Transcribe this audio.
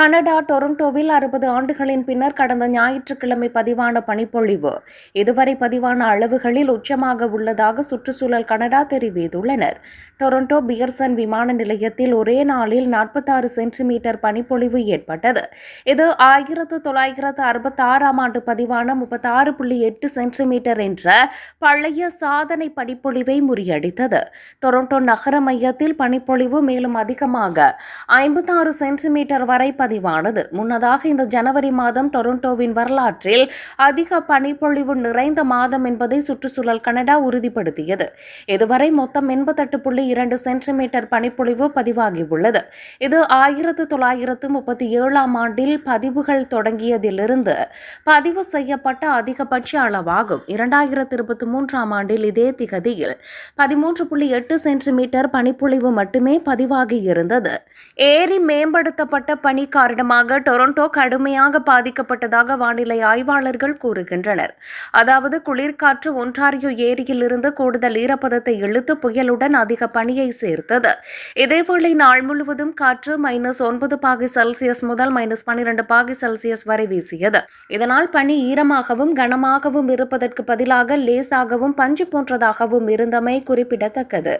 Canada டொரண்டோவில் அறுபது ஆண்டுகளின் பின்னர் கடந்த ஞாயிற்றுக்கிழமை பதிவான பனிப்பொழிவு. இதுவரை பதிவான அளவுகளில் உச்சமாக உள்ளதாக சுற்றுச்சூழல் கனடா தெரிவித்துள்ளனர். டொரண்டோ பியர்சன் விமான நிலையத்தில் ஒரே நாளில் நாற்பத்தாறு சென்டிமீட்டர் பனிப்பொழிவு ஏற்பட்டது. இது ஆயிரத்து தொள்ளாயிரத்து அறுபத்தாறாம் ஆண்டு பதிவான முப்பத்தாறு புள்ளி எட்டு சென்டிமீட்டர் என்ற பழைய சாதனை பனிப்பொழிவை முறியடித்தது. டொரண்டோ நகர மையத்தில் பனிப்பொழிவு மேலும் அதிகமாக ஐம்பத்தாறு சென்டிமீட்டர் வரை பதிவானது. முன்னதாக இந்த ஜனவரி மாதம் டொரண்டோவின் வரலாற்றில் அதிக பனிப்பொழிவு நிறைந்த மாதம் என்பதை சுற்றுச்சூழல் கனடா உறுதிப்படுத்தியது. இதுவரை மொத்தம் எண்பத்தெட்டு புள்ளி இரண்டு சென்டிமீட்டர் பனிப்பொழிவு பதிவாகியுள்ளது. இது ஆயிரத்து தொள்ளாயிரத்து முப்பத்தி ஏழாம் ஆண்டில் பதிவுகள் தொடங்கியதிலிருந்து பதிவு செய்யப்பட்ட அதிகபட்ச அளவாகும். இரண்டாயிரத்து இருபத்தி மூன்றாம் ஆண்டில் இதே திகதியில் பதிமூன்று புள்ளி எட்டு சென்டிமீட்டர் பனிப்பொழிவு மட்டுமே பதிவாகியிருந்தது. ஏரி மேம்படுத்தப்பட்ட பனி காரணமாக டொரண்டோ கடுமையாக பாதிக்கப்பட்டதாக வானிலை ஆய்வாளர்கள் கூறுகின்றனர். அதாவது குளிர்காற்று ஒன்றாரியோ ஏரியிலிருந்து கூடுதல் ஈரப்பதத்தை இழுத்து புயலுடன் அதிக பனியை சேர்த்தது. இதேவேளை நாள் முழுவதும் காற்று மைனஸ் ஒன்பது பாகி செல்சியஸ் முதல் மைனஸ் பன்னிரண்டு பாகி செல்சியஸ் வரை வீசியது. இதனால் பனி ஈரமாகவும் கனமாகவும் இருப்பதற்கு பதிலாக லேசாகவும் பஞ்சு போன்றதாகவும் இருந்தமை குறிப்பிடத்தக்கது.